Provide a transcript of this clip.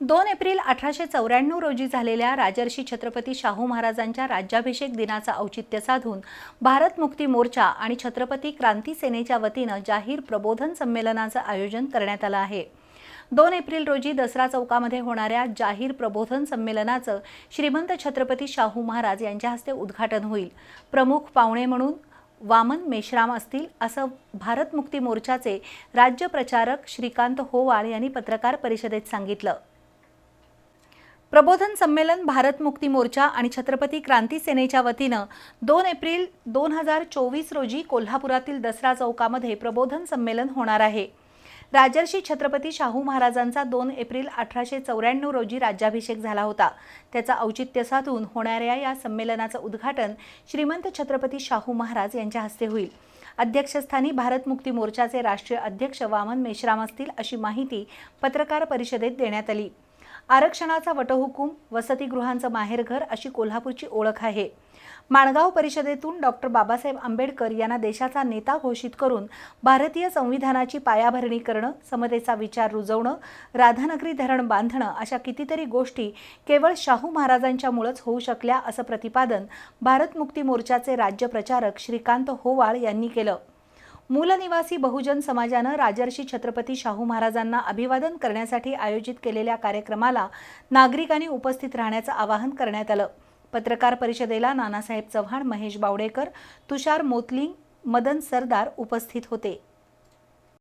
दोन एप्रिल अठराशे चौऱ्याण्णव रोजी झालेल्या राजर्षी छत्रपती शाहू महाराजांच्या राज्याभिषेक दिनाचं औचित्य साधून भारत मुक्ती मोर्चा आणि छत्रपती क्रांती सेनेच्या वतीनं जाहीर प्रबोधन संमेलनाचं आयोजन करण्यात आलं आहे. दोन एप्रिल रोजी दसरा चौकामध्ये होणाऱ्या जाहीर प्रबोधन संमेलनाचं श्रीमंत छत्रपती शाहू महाराज यांच्या हस्ते उद्घाटन होईल. प्रमुख पाहुणे म्हणून वामन मेश्राम असतील असं भारत मुक्ती मोर्चाचे राज्य प्रचारक श्रीकांत होवाळ यांनी पत्रकार परिषदेत सांगितलं. प्रबोधन संमेलन भारत मुक्ती मोर्चा आणि छत्रपती क्रांती सेनेच्या वतीनं दोन एप्रिल दोन हजार चोवीस रोजी कोल्हापुरातील दसरा चौकामध्ये प्रबोधन संमेलन होणार आहे. राजर्षी छत्रपती शाहू महाराजांचा दोन एप्रिल अठराशे चौऱ्याण्णव रोजी राज्याभिषेक झाला होता. त्याचा औचित्य साधून होणाऱ्या या संमेलनाचं उद्घाटन श्रीमंत छत्रपती शाहू महाराज यांच्या हस्ते होईल. अध्यक्षस्थानी भारत मुक्ती मोर्चाचे राष्ट्रीय अध्यक्ष वामन मेश्राम असतील अशी माहिती पत्रकार परिषदेत देण्यात आली. आरक्षणाचा वटहुकूम वसतिगृहांचं माहेरघर अशी कोल्हापूरची ओळख आहे. माणगाव परिषदेतून डॉक्टर बाबासाहेब आंबेडकर यांना देशाचा नेता घोषित करून भारतीय संविधानाची पायाभरणी करणं समतेचा विचार रुजवणं राधानगरी धरण बांधणं अशा कितीतरी गोष्टी केवळ शाहू महाराजांच्यामुळंच होऊ शकल्या असं प्रतिपादन भारत मुक्ती मोर्चाचे राज्य प्रचारक श्रीकांत होवाळ यांनी केलं. मूलनिवासी बहुजन समाजानं राजर्षी छत्रपती शाहू महाराजांना अभिवादन करण्यासाठी आयोजित केलेल्या कार्यक्रमाला नागरिकांनी उपस्थित राहण्याचं आवाहन करण्यात आलं. पत्रकार परिषदेला नानासाहेब चव्हाण महेश बावडेकर तुषार मोतलिंग मदन सरदार उपस्थित होते.